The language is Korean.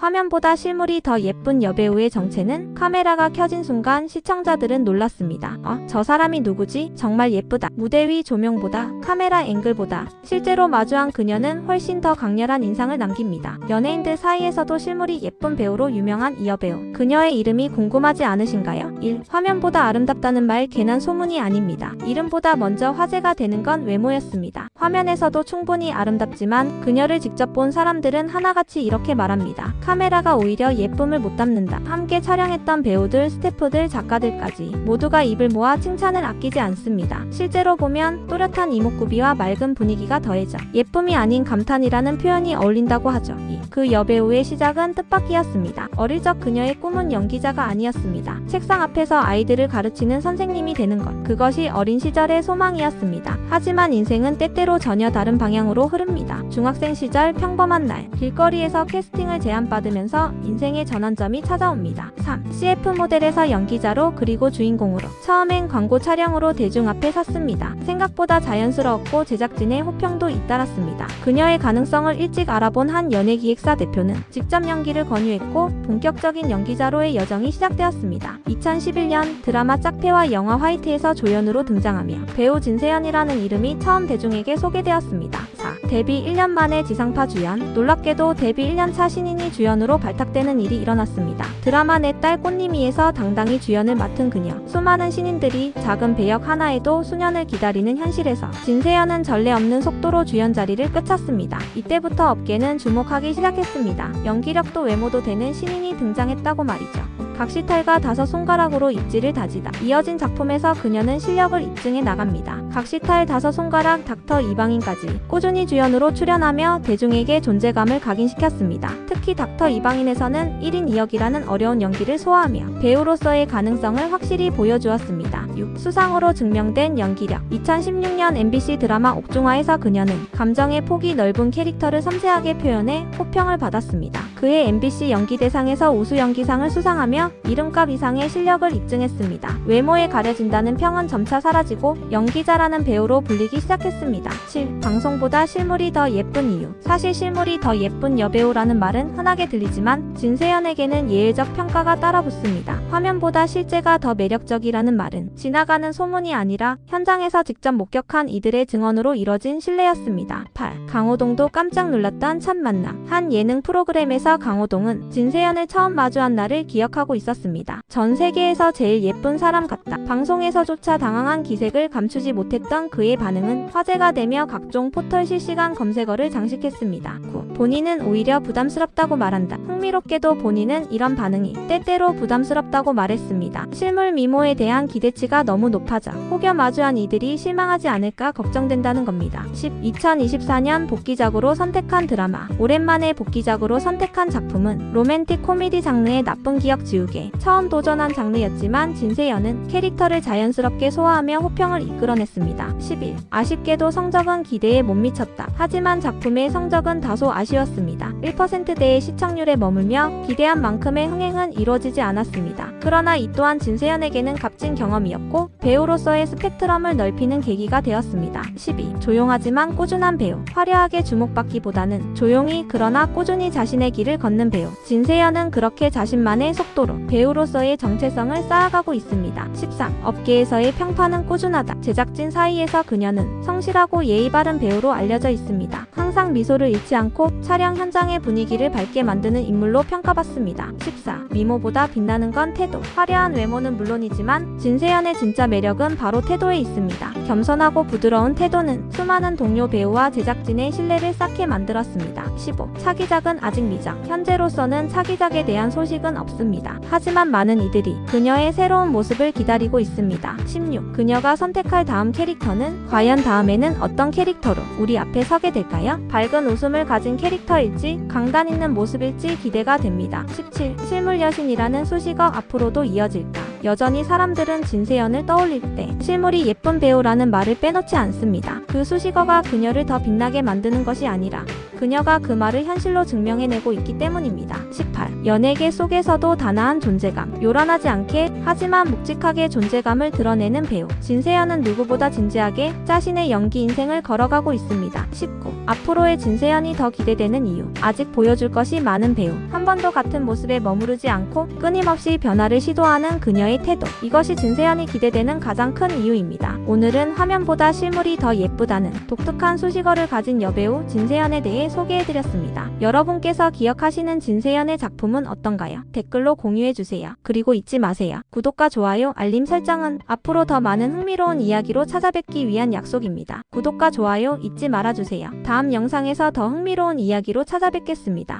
화면보다 실물이 더 예쁜 여배우의 정체는 카메라가 켜진 순간 시청자들은 놀랐습니다. 어, 저 사람이 누구지? 정말 예쁘다. 무대 위 조명보다 카메라 앵글보다 실제로 마주한 그녀는 훨씬 더 강렬한 인상을 남깁니다. 연예인들 사이에서도 실물이 예쁜 배우로 유명한 이 여배우. 그녀의 이름이 궁금하지 않으신가요? 1. 화면보다 아름답다는 말 괜한 소문이 아닙니다. 이름보다 먼저 화제가 되는 건 외모였습니다. 화면에서도 충분히 아름답지만 그녀를 직접 본 사람들은 하나같이 이렇게 말합니다. 카메라가 오히려 예쁨을 못 담는다. 함께 촬영했던 배우들, 스태프들, 작가들까지 모두가 입을 모아 칭찬을 아끼지 않습니다. 실제로 보면 또렷한 이목구비와 맑은 분위기가 더해져 예쁨이 아닌 감탄이라는 표현이 어울린다고 하죠. 이. 그 여배우의 시작은 뜻밖이었습니다. 어릴 적 그녀의 꿈은 연기자가 아니었습니다. 책상 앞에서 아이들을 가르치는 선생님이 되는 것. 그것이 어린 시절의 소망이었습니다. 하지만 인생은 때때로 전혀 다른 방향으로 흐릅니다. 중학생 시절 평범한 날, 길거리에서 캐스팅을 제안받 으면서 인생의 전환점이 찾아옵니다. 3. CF 모델에서 연기자로 그리고 주인공으로. 처음엔 광고 촬영으로 대중 앞에 섰습니다. 생각보다 자연스러웠고 제작진의 호평도 잇따랐습니다. 그녀의 가능성을 일찍 알아본 한 연예기획사 대표는 직접 연기를 권유했고 본격적인 연기자로의 여정이 시작되었습니다. 2011년 드라마 짝패와 영화 화이트에서 조연으로 등장하며 배우 진세연이라는 이름이 처음 대중에게 소개되었습니다. 4. 데뷔 1년 만에 지상파 주연, 놀랍게도 데뷔 1년차 신인이 주연으로 발탁되는 일이 일어났습니다. 드라마 내 딸 꽃님이에서 당당히 주연을 맡은 그녀. 수많은 신인들이 작은 배역 하나에도 수년을 기다리는 현실에서 진세연은 전례 없는 속도로 주연 자리를 꿰찼습니다. 이때부터 업계는 주목하기 시작했습니다. 연기력도 외모도 되는 신인이 등장했다고 말이죠. 각시탈과 다섯 손가락으로 입지를 다지다. 이어진 작품에서 그녀는 실력을 입증해 나갑니다. 각시탈 다섯 손가락 닥터 이방인까지 꾸준히 주연으로 출연하며 대중에게 존재감을 각인시켰습니다. 특히 닥터 이방인에서는 1인 2역이라는 어려운 연기를 소화하며 배우로서의 가능성을 확실히 보여주었습니다. 6. 수상으로 증명된 연기력 2016년 MBC 드라마 옥중화에서 그녀는 감정의 폭이 넓은 캐릭터를 섬세하게 표현해 호평을 받았습니다. 그해 MBC 연기대상에서 우수 연기상을 수상하며 이름값 이상의 실력을 입증했습니다. 외모에 가려진다는 평은 점차 사라지고 연기자라는 배우로 불리기 시작했습니다. 7. 방송보다 실물이 더 예쁜 이유 사실 실물이 더 예쁜 여배우라는 말은 흔하게 들리지만 진세연에게는 예외적 평가가 따라붙습니다. 화면보다 실제가 더 매력적이라는 말은 지나가는 소문이 아니라 현장에서 직접 목격한 이들의 증언으로 이뤄진 신뢰였습니다. 8. 강호동도 깜짝 놀랐던 첫 만남 한 예능 프로그램에서 강호동은 진세연을 처음 마주한 날을 기억하고 있었습니다. 전 세계에서 제일 예쁜 사람 같다. 방송에서조차 당황한 기색을 감추지 못했던 그의 반응은 화제가 되며 각종 포털 실시간 검색어를 장식했습니다. 9. 본인은 오히려 부담스럽다고 말한다. 흥미롭게도 본인은 이런 반응이 때때로 부담스럽다고 말했습니다. 실물 미모에 대한 기대치가 너무 높아져 혹여 마주한 이들이 실망하지 않을까 걱정된다는 겁니다. 10. 2024년 복귀작으로 선택한 드라마 오랜만에 복귀작으로 선택한 작품은 로맨틱 코미디 장르의 나쁜 기억 지우개 처음 도전한 장르였지만 진세연은 캐릭터를 자연스럽게 소화하며 호평을 이끌어냈습니다. 11. 아쉽게도 성적은 기대에 못 미쳤다. 하지만 작품의 성적은 다소 아 쉬웠습니다. 1%대의 시청률에 머물며 기대한 만큼의 흥행은 이루어지지 않았습니다. 그러나 이 또한 진세연에게는 값진 경험이었고 배우로서의 스펙트럼을 넓히는 계기가 되었습니다. 12. 조용하지만 꾸준한 배우. 화려하게 주목받기보다는 조용히 그러나 꾸준히 자신의 길을 걷는 배우. 진세연은 그렇게 자신만의 속도로 배우로서의 정체성을 쌓아가고 있습니다. 13. 업계에서의 평판은 꾸준하다. 제작진 사이에서 그녀는 성실하고 예의 바른 배우로 알려져 있습니다. 항상 미소를 잃지 않고 촬영 현장의 분위기를 밝게 만드는 인물로 평가받습니다. 14. 미모보다 빛나는 건 태도. 화려한 외모는 물론이지만 진세연의 진짜 매력은 바로 태도에 있습니다. 겸손하고 부드러운 태도는 수많은 동료 배우와 제작진의 신뢰를 쌓게 만들었습니다. 15. 차기작은 아직 미정. 현재로서는 차기작에 대한 소식은 없습니다. 하지만 많은 이들이 그녀의 새로운 모습을 기다리고 있습니다. 16. 그녀가 선택할 다음 캐릭터는 과연 다음에는 어떤 캐릭터로 우리 앞에 서게 될까요? 밝은 웃음을 가진 캐릭터일지 강단 있는 모습일지 기대가 됩니다. 17. 실물 여신이라는 수식어 앞으로도 이어질까? 여전히 사람들은 진세연을 떠올릴 때 실물이 예쁜 배우라는 말을 빼놓지 않습니다. 그 수식어가 그녀를 더 빛나게 만드는 것이 아니라 그녀가 그 말을 현실로 증명해내고 있기 때문입니다. 18. 연예계 속에서도 단아한 존재감. 요란하지 않게 하지만 묵직하게 존재감을 드러내는 배우. 진세연은 누구보다 진지하게 자신의 연기 인생을 걸어가고 있습니다. 19. 앞으로의 진세연이 더 기대되는 이유. 아직 보여줄 것이 많은 배우. 한 번도 같은 모습에 머무르지 않고 끊임없이 변화를 시도하는 그녀의 태도. 이것이 진세연이 기대되는 가장 큰 이유입니다. 오늘은 화면보다 실물이 더 예쁘다는 독특한 수식어를 가진 여배우 진세연에 대해 소개해드렸습니다. 여러분께서 기억하시는 진세연의 작품은 어떤가요? 댓글로 공유해주세요. 그리고 잊지 마세요. 구독과 좋아요, 알림 설정은 앞으로 더 많은 흥미로운 이야기로 찾아뵙기 위한 약속입니다. 구독과 좋아요 잊지 말아주세요. 다음 영상에서 더 흥미로운 이야기로 찾아뵙겠습니다.